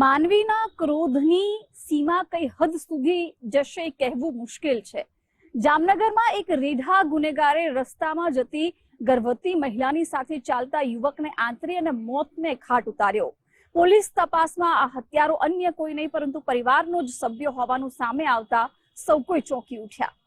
માનવીના ક્રોધની સીમા કઈ હદ સુધી જશે કહેવું મુશ્કેલ છે. જામનગરમાં એક રીઢા ગુનેગારે રસ્તામાં જતી ગર્ભવતી મહિલાની સાથે ચાલતા યુવકને આંતરી અને મોતને ખાટ ઉતાર્યો. પોલીસ તપાસમાં આ હત્યારો અન્ય કોઈ નહીં, પરંતુ પરિવારનો જ સભ્ય હોવાનું સામે આવતા સૌ કોઈ ચોંકી ઉઠ્યા.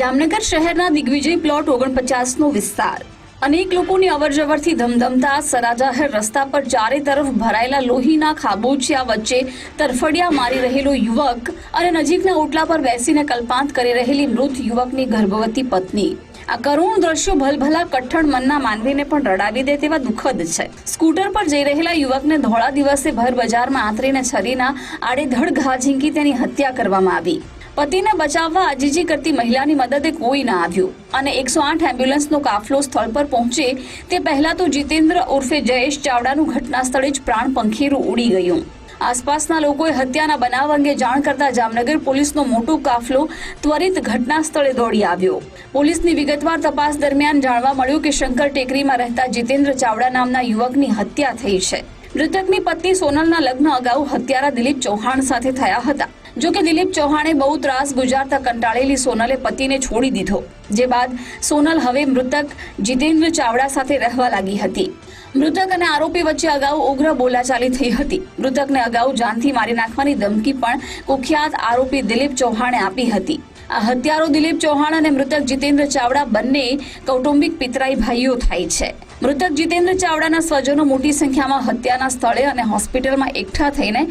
જામનગર શહેરના દિગ્વિજય પ્લોટ ઓગણપચાસનો વિસ્તાર. અનેક લોકોની અવરજવરથી ધમધમતા, સરાજાહેર રસ્તા પર ચારે તરફ ભરાયેલા લોહીના ખાબોચિયા વચ્ચે તરફડિયા મારી રહેલો યુવક અને નજીકના ઓટલા પર બેસીને કલ્પાંત કરી રહેલી મૃત યુવકની ગર્ભવતી પત્ની. આ કરુણ દ્રશ્યો ભલભલા કઠણ મનના માનવીને પણ રડાવી દે તેવા દુઃખદ છે. સ્કૂટર પર જઈ રહેલા યુવકને ધોળા દિવસે ભર બજારમાં આંતરીને છરીના આડેધડ ઘા ઝીંકી તેની હત્યા કરવામાં આવી. પતિને બચાવવા આજીજી કરતી મહિલાની મદદે કોઈ ના આવ્યું. અને એકસો આઠ એમ્બ્યુલન્સનો કાફલો સ્થળ પર પહોંચે તે પહેલા તો જીતેન્દ્ર ઉર્ફે જયેશ ચાવડાનું ઘટના સ્થળે જ પ્રાણ પંખીરું ઉડી ગયું. આસપાસના લોકોએ હત્યાના બનાવ અંગે જાણ કરતા જામનગર પોલીસનો મોટો કાફલો ત્વરિત ઘટના સ્થળે દોડી આવ્યો. પોલીસની વિગતવાર તપાસ દરમિયાન જાણવા મળ્યું કે શંકર ટેકરીમાં રહેતા જીતેન્દ્ર ચાવડા નામના યુવકની હત્યા થઈ છે. મૃતકની પત્ની સોનલના લગ્ન અગાઉ હત્યારા દિલીપ ચૌહાણ સાથે થયા હતા. જો કે દિલીપ ચૌહાણે બહુ ત્રાસ ગુજારતા કંટાળેલી સોનલે પતિને છોડી દીધો, જે બાદ સોનલ હવે મૃતક જીતેન્દ્ર ચાવડા સાથે રહેવા લાગી હતી. મૃતક અને આરોપી વચ્ચે અગાઉ ઉગ્ર બોલાચાલી થઈ હતી. મૃતકને અગાઉ જાનથી મારી નાખવાની ધમકી પણ કુખ્યાત આરોપી દિલીપ ચૌહાણે આપી હતી. આ હત્યારો દિલીપ ચૌહાણ અને મૃતક જીતેન્દ્ર ચાવડા બંને કૌટુંબિક પિતરાઈ ભાઈઓ થાય છે. મૃતક જીતેન્દ્ર ચાવડાના સ્વજનો મોટી સંખ્યામાં હત્યાના સ્થળે અને હોસ્પિટલમાં એકઠા થઈને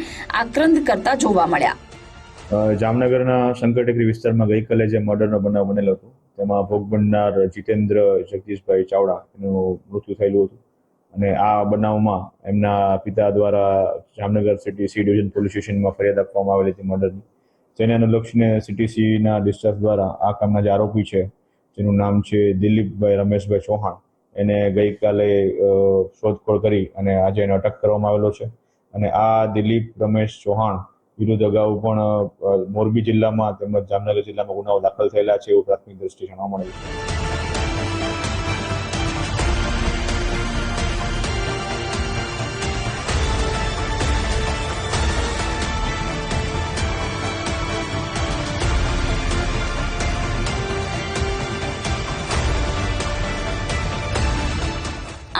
આક્રંદ કરતા જોવા મળ્યા. જામનગરના શંકરટેકરી વિસ્તારમાં ગઈકાલે જે મર્ડરનો બનાવ બનેલો હતો, તેમાં ભોગ બનનાર જીતેન્દ્ર જગદીશભાઈ ચાવડા, એનું મૃત્યુ થયેલું હતું. અને આ બનાવમાં એમના પિતા દ્વારા Jamnagar city C division police સ્ટેશનમાં ફરિયાદ આપવામાં આવેલી હતી મર્ડરની. જેને અનુલક્ષીને સીટીસીના ડિસ્ચાર્જ દ્વારા આ કામના જે આરોપી છે, જેનું નામ છે દિલીપભાઈ રમેશભાઈ ચૌહાણ, એને ગઈકાલે શોધખોળ કરી અને આજે એને અટક કરવામાં આવેલો છે. અને આ દિલીપ રમેશ ચૌહાણ વિરુદ્ધ અગાઉ પણ મોરબી જિલ્લામાં તેમજ જામનગર જિલ્લામાં ગુનાઓ દાખલ થયેલા છે એવું પ્રાથમિક દ્રષ્ટિએ જાણવા મળ્યું છે.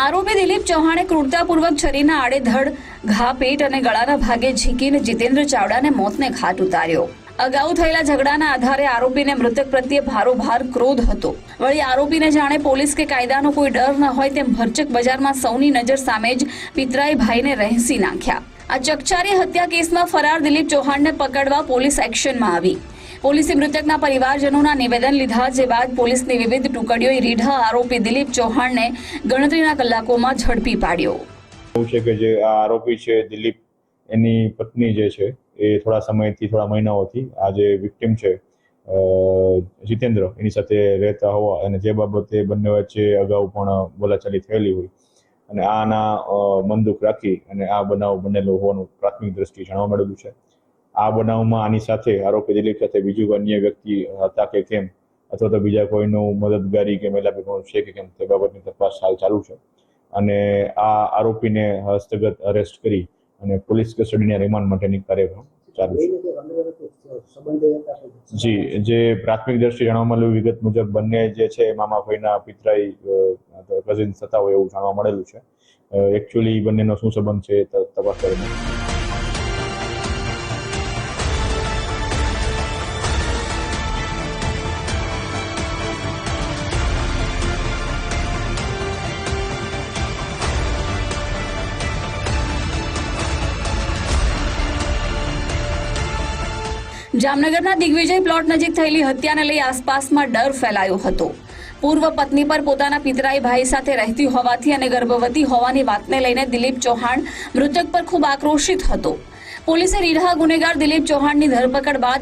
આરોપી દિલીપ ચૌહાણે ક્રૂરતાપૂર્વક છરીના આડેધડ ઘા, પેટ અને ગળાના ભાગે ઝીકીને જીતેન્દ્ર ચાવડાને મોતને ઘાટ ઉતાર્યો. અગાઉ થયેલા ઝઘડાના આધારે આરોપીને મૃતક પ્રત્યે ભારોભાર ક્રોધ હતો. વળી આરોપીને જાણે પોલીસ કે કાયદાનો કોઈ ડર ન હોય તેમ ભરચક બજારમાં સૌની નજર સામે જ પિતરાઈ ભાઈને રહેસી નાખ્યા. આ ચકચારી હત્યા કેસમાં ફરાર દિલીપ ચૌહાણને પકડવા પોલીસ એક્શનમાં આવી. પોલીસે મૃતકના પરિવારજનોના નિવેદન લીધા જે બાદ પોલીસની વિવિધ ટુકડીઓએ રીઢા આરોપી દિલીપ ચૌહાણને ગણતરીના કલાકોમાં ઝડપી પાડ્યો. એવું છે કે જે આ આરોપી છે, દિલીપ, એની પત્ની જે છે, એ થોડા સમયથી, થોડા મહિનાઓથી આ જે વિક્ટીમ છે જીતેન્દ્ર, એની સાથે રહેતા હોવા અને જે બાબતે બંને વચ્ચે અગાઉ પણ બોલાચાલી થયેલી હોય અને આના મંદુક રાખી અને આ બનાવ બનેલો હોવાનું પ્રાથમિક દ્રષ્ટિએ જાણવા મળેલું છે. આ બનાવમાં આની સાથે આરોપી દિલીપ સાથે બીજું અન્ય વ્યક્તિ હતા કે કેમ? અથવા તો બીજા કોઈનો મદદગારી કે મહિલા પણ છે કે કેમ? તે બાબતની તપાસ હાલ ચાલુ છે. અને આ આરોપીને હસ્તગત અરેસ્ટ કરી અને પોલીસ કસ્ટડીના રિમાન્ડ માટેની કાર્યક્રમ ચાલુ છે. જી, જે પ્રાથમિક દ્રષ્ટિએ જાણવા મળેલું વિગત મુજબ બંને જે છે મામા ભાઈના પિતરાઈ કઝિન થતા હોય એવું જાણવા મળેલું છે. એકચ્યુઅલી બંનેનો શું સંબંધ છે તપાસ કરીને જામનગરના દિગ્વિજય પ્લોટ નજીક થયેલી હત્યાને લઈ આસપાસમાં ડર ફેલાયો હતો. પૂર્વ પત્ની પર પોતાના પિતરાઈ ભાઈ સાથે રહેતી હોવાથી અને ગર્ભવતી હોવાની વાતને લઈને દિલીપ ચૌહાણ મૃતક પર ખૂબ આક્રોશિત હતો. પોલીસે રીઢા ગુનેગાર દિલીપ ચૌહાણની ધરપકડ બાદ